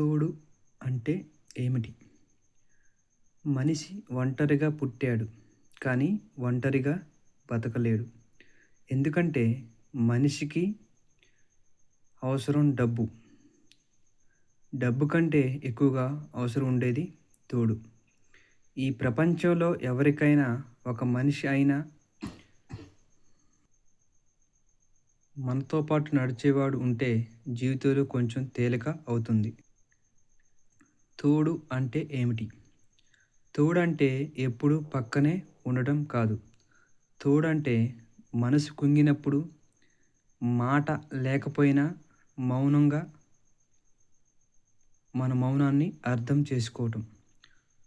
తోడు అంటే ఏమిటి? మనిషి ఒంటరిగా పుట్టాడు కానీ ఒంటరిగా బతకలేడు. ఎందుకంటే మనిషికి అవసరం డబ్బు. డబ్బు కంటే ఎక్కువగా అవసరం ఉండేది తోడు. ఈ ప్రపంచంలో ఎవరికైనా ఒక మనిషి అయినా మనతో పాటు నడిచేవాడు ఉంటే జీవితంలో కొంచెం తేలిక అవుతుంది. తోడు అంటే ఏమిటి? తోడంటే ఎప్పుడు పక్కనే ఉండటం కాదు. తోడంటే మనసు కుంగినప్పుడు మాట లేకపోయినా మౌనంగా మన మౌనాన్ని అర్థం చేసుకోవటం.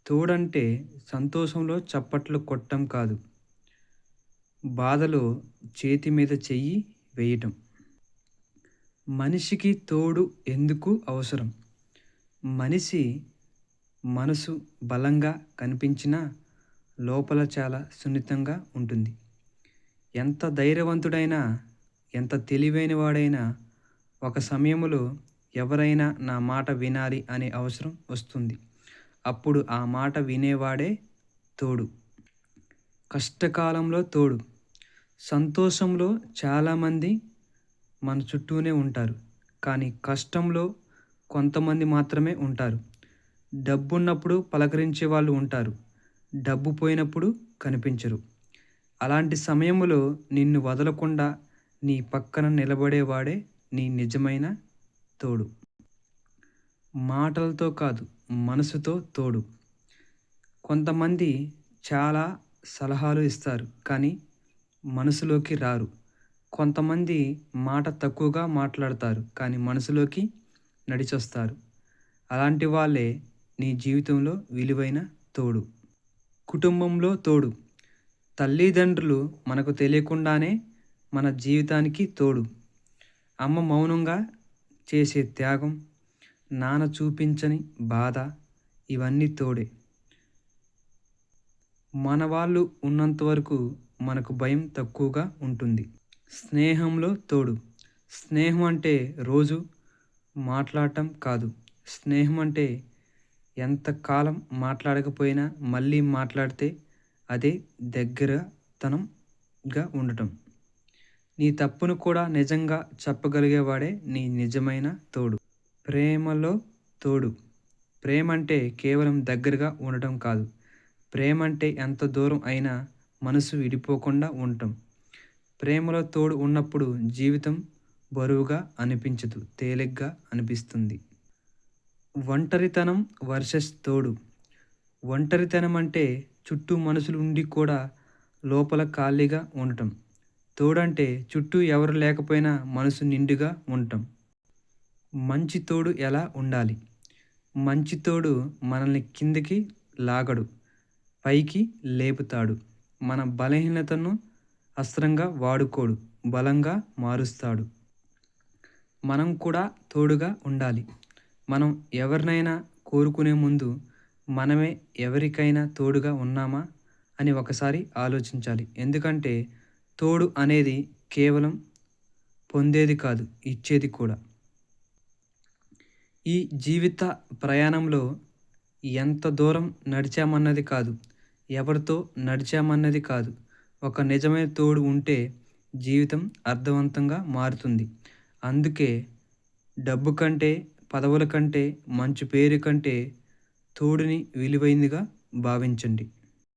తోడంటే సంతోషంలో చప్పట్లు కొట్టడం కాదు. బాధలో చేతి మీద చెయ్యి వేయటం. మనిషికి తోడు ఎందుకు అవసరం? మనిషి మనసు బలంగా కనిపించినా లోపల చాలా సున్నితంగా ఉంటుంది. ఎంత ధైర్యవంతుడైనా ఎంత తెలివైన వాడైనా ఒక సమయంలో ఎవరైనా నా మాట వినాలి అనే అవసరం వస్తుంది. అప్పుడు ఆ మాట వినేవాడే తోడు. కష్టకాలంలో తోడు. సంతోషంలో చాలామంది మన చుట్టూనే ఉంటారు. కానీ కష్టంలో కొంతమంది మాత్రమే ఉంటారు. డబ్బున్నప్పుడు పలకరించే వాళ్ళు ఉంటారు. డబ్బు పోయినప్పుడు కనిపించరు. అలాంటి సమయంలో నిన్ను వదలకుండా నీ పక్కన నిలబడేవాడే నీ నిజమైన తోడు. మాటలతో కాదు మనసుతో తోడు. కొంతమంది చాలా సలహాలు ఇస్తారు కానీ మనసులోకి రారు. కొంతమంది మాట తక్కువగా మాట్లాడతారు కానీ మనసులోకి నడిచొస్తారు. అలాంటి వాళ్ళే నీ జీవితంలో విలువైన తోడు. కుటుంబంలో తోడు. తల్లిదండ్రులు మనకు తెలియకుండానే మన జీవితానికి తోడు. అమ్మ మౌనంగా చేసే త్యాగం నాన్న చూపించని బాధ ఇవన్నీ తోడే. మన వాళ్ళు ఉన్నంత వరకు మనకు భయం తక్కువగా ఉంటుంది. స్నేహంలో తోడు. స్నేహం అంటే రోజు మాట్లాడటం కాదు. స్నేహం అంటే ఎంతకాలం మాట్లాడకపోయినా మళ్ళీ మాట్లాడితే అదే దగ్గరతనంగా ఉండటం. నీ తప్పును కూడా నిజంగా చెప్పగలిగేవాడే నీ నిజమైన తోడు. ప్రేమలో తోడు. ప్రేమ అంటే కేవలం దగ్గరగా ఉండటం కాదు. ప్రేమ అంటే ఎంత దూరం అయినా మనసు విడిపోకుండా ఉండటం. ప్రేమలో తోడు ఉన్నప్పుడు జీవితం బరువుగా అనిపించదు తేలిగ్గా అనిపిస్తుంది. ఒంటరితనం వర్సెస్ తోడు. ఒంటరితనం అంటే చుట్టూ మనుషులు ఉండి కూడా లోపల ఖాళీగా ఉండటం. తోడంటే చుట్టూ ఎవరు లేకపోయినా మనసు నిండుగా ఉండటం. మంచి తోడు ఎలా ఉండాలి? మంచి తోడు మనల్ని కిందకి లాగడు పైకి లేపుతాడు. మన బలహీనతను అస్త్రంగా వాడుకోడు బలంగా మారుస్తాడు. మనం కూడా తోడుగా ఉండాలి. మనం ఎవరినైనా కోరుకునే ముందు మనమే ఎవరికైనా తోడుగా ఉన్నామా అని ఒకసారి ఆలోచించాలి. ఎందుకంటే తోడు అనేది కేవలం పొందేది కాదు ఇచ్చేది కూడా. ఈ జీవిత ప్రయాణంలో ఎంత దూరం నడిచామన్నది కాదు ఎవరితో నడిచామన్నది కాదు. ఒక నిజమైన తోడు ఉంటే జీవితం అర్థవంతంగా మారుతుంది. అందుకే డబ్బు కంటే పదవుల కంటే మంచి పేరు కంటే తోడుని విలువైందిగా భావించండి.